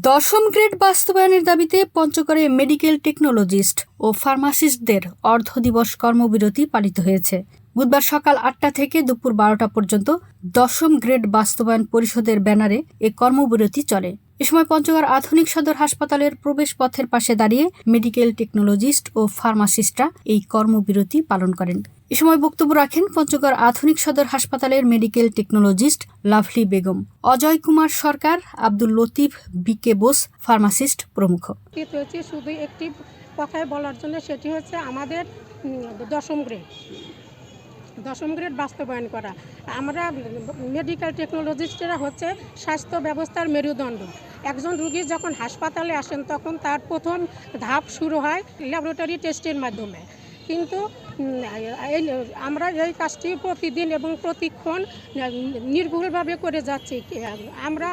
দশম গ্রেড বাস্তবায়নের দাবিতে পঞ্চগড়ে মেডিকেল টেকনোলজিস্ট ও ফার্মাসিস্টদের অর্ধ দিবস কর্মবিরতি পালিত হয়েছে। বুধবার সকাল আটটা থেকে দুপুর বারোটা পর্যন্ত দশম গ্রেড বাস্তবায়ন পরিষদের ব্যানারে এ কর্মবিরতি চলে। এ সময় পঞ্চগড় আধুনিক সদর হাসপাতালের প্রবেশ পথের পাশে দাঁড়িয়ে মেডিকেল টেকনোলজিস্ট ও ফার্মাসিস্টরা এই কর্মবিরতি পালন করেন। এ সময় বক্তব্য রাখেন পঞ্চগড় আধুনিক সদর হাসপাতালের medical technologist Lovely Begum. Ajay Kumar Sarkar, Abdul Latif B K Bose, pharmacist প্রমুখ। শুধু একটি কথায় বলার জন্য সেটি হচ্ছে আমাদের দশম গ্রেড। দশম গ্রেড বাস্তবায়ন করা। আমরা মেডিকেল টেকনোলজিস্টরা হচ্ছে স্বাস্থ্য ব্যবস্থার মেরুদণ্ড। একজন রুগী যখন হাসপাতালে আসেন, তখন তার প্রথম ধাপ শুরু হয় ল্যাবরেটরি টেস্টের মাধ্যমে। কিন্তু আমরা এই কাজটি প্রতিদিন এবং প্রতিক্ষণ নির্ভুলভাবে করে যাচ্ছি। আমরা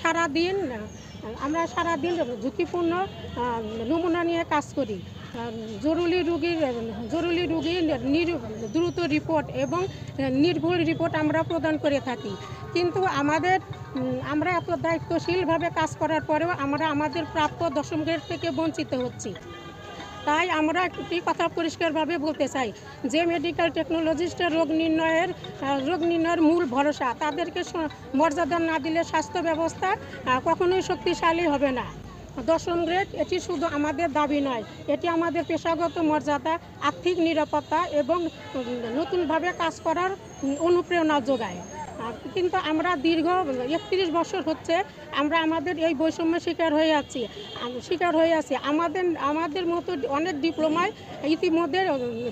সারাদিন আমরা সারাদিন ঝুঁকিপূর্ণ নমুনা নিয়ে কাজ করি। জরুরি রুগীর জরুরি রুগীর নির- দ্রুত রিপোর্ট এবং নির্ভুল রিপোর্ট আমরা প্রদান করে থাকি। কিন্তু আমাদের আমরা এত দায়িত্বশীলভাবে কাজ করার পরেও আমরা আমাদের প্রাপ্য দশম গ্রেড থেকে বঞ্চিত হচ্ছি। তাই আমরা একটি কথা পরিষ্কারভাবে বলতে চাই, যে মেডিকেল টেকনোলজিস্টের রোগ নির্ণয়ের রোগ নির্ণয়ের মূল ভরসা, তাদেরকে মর্যাদা না দিলে স্বাস্থ্য ব্যবস্থা কখনোই শক্তিশালী হবে না। দশম গ্রেড, এটি শুধু আমাদের দাবি নয়, এটি আমাদের পেশাগত মর্যাদা, আর্থিক নিরাপত্তা এবং নতুনভাবে কাজ করার অনুপ্রেরণা যোগায়। কিন্তু আমরা দীর্ঘ একত্রিশ বছর হচ্ছে আমরা আমাদের এই বৈষম্য শিকার হয়ে আছি শিকার হয়ে আছি। আমাদের আমাদের মতো অনেক ডিপ্লোমায় ইতিমধ্যে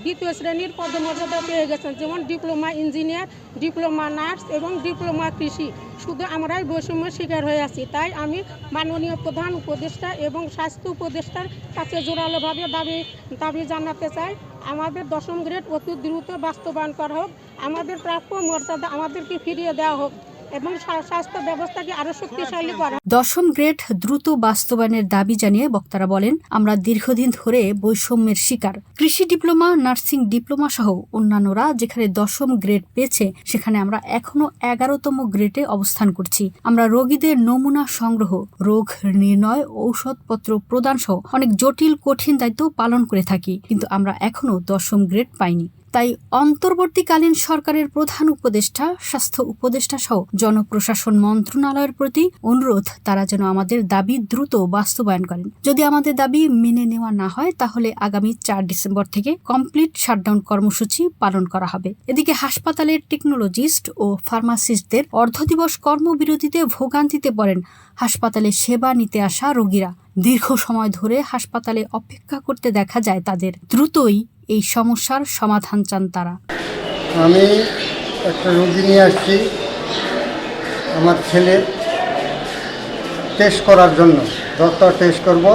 দ্বিতীয় শ্রেণির পদমর্যাদা পেয়ে গেছেন, যেমন ডিপ্লোমা ইঞ্জিনিয়ার ডিপ্লোমা নার্স এবং ডিপ্লোমা কৃষি। শুধু আমরাই বৈষম্য শিকার হয়ে আছি, তাই আমি মাননীয় প্রধান উপদেষ্টা এবং স্বাস্থ্য উপদেষ্টার কাছে জোরালোভাবে দাবি দাবি জানাতে চাই। আমাদের দশম গ্রেড অতি দ্রুত বাস্তবায়ন করা হোক, আমাদের প্রাপ্য মর্যাদা আমাদেরকে ফিরিয়ে দেওয়া হোক। এবং স্বাস্থ্য ব্যবস্থাকে আরও শক্তিশালী করা। দশম গ্রেড দ্রুত বাস্তবায়নের দাবি জানিয়ে বক্তারা বলেন, আমরা দীর্ঘদিন ধরে বৈষম্যের শিকার। কৃষি ডিপ্লোমা, নার্সিং ডিপ্লোমা সহ অন্যান্যরা যেখানে দশম গ্রেড পেয়েছে, সেখানে আমরা এখনও এগারোতম গ্রেডে অবস্থান করছি। আমরা রোগীদের নমুনা সংগ্রহ, রোগ নির্ণয়, ঔষধপত্র প্রদান সহ অনেক জটিল, কঠিন দায়িত্ব পালন করে থাকি, কিন্তু আমরা এখনও দশম গ্রেড পাইনি। তাই অন্তর্বর্তীকালীন সরকারের প্রধান উপদেষ্টা, স্বাস্থ্য উপদেষ্টা সহ জনপ্রশাসন মন্ত্রণালয়ের প্রতি অনুরোধ, তারা যেন আমাদের দাবি দ্রুত বাস্তবায়ন করেন। যদি আমাদের দাবি মেনে নেওয়া না হয়, তাহলে আগামী চার ডিসেম্বর থেকে কমপ্লিট শাটডাউন কর্মসূচি পালন করা হবে। এদিকে হাসপাতালের টেকনোলজিস্ট ও ফার্মাসিস্টদের অর্ধদিবস কর্মবিরতিতে ভোগান্তিতে পড়েন হাসপাতালে সেবা নিতে আসা রোগীরা। দীর্ঘ সময় ধরে হাসপাতালে অপেক্ষা করতে দেখা যায় তাদের। দ্রুতই এই সমস্যার সমাধান চান তারা। আমি একটা রোগী নিয়ে আসছি আমার ছেলে টেস্ট করার জন্য। ডক্টর টেস্ট করব।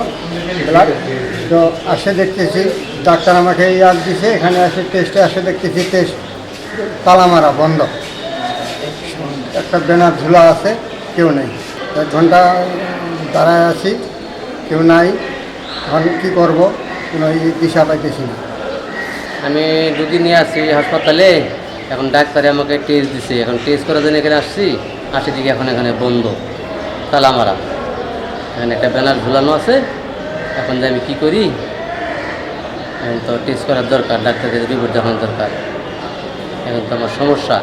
তো আসে দেখতেছি, ডাক্তার আমাকে ইয়াদ দিছে, এখানে আসে টেস্টে আসে দেখতেছি টেস্ট তালা মারা বন্ধ। একটা ব্যানার ঝুলা আছে, কেউ নেই। এক ঘণ্টা দাঁড়ায় আছি, কেউ নাই। এখন কী করব? কোনো দিশা পাইতেছি না। আমি রুগী নিয়ে আসছি হাসপাতালে, এখন ডাক্তারে আমাকে টেস্ট দিছে। এখন টেস্ট করার জন্য এখানে আসছি, আসি দিকে এখন এখানে বন্ধ। তালা মারা এখানে একটা ব্যানার ঝুলানো আছে, এখন যে আমি কী করি? এখন তো টেস্ট করার দরকার, ডাক্তারকে রিপোর্ট দেখানোর দরকার। এখন তো আমার সমস্যা।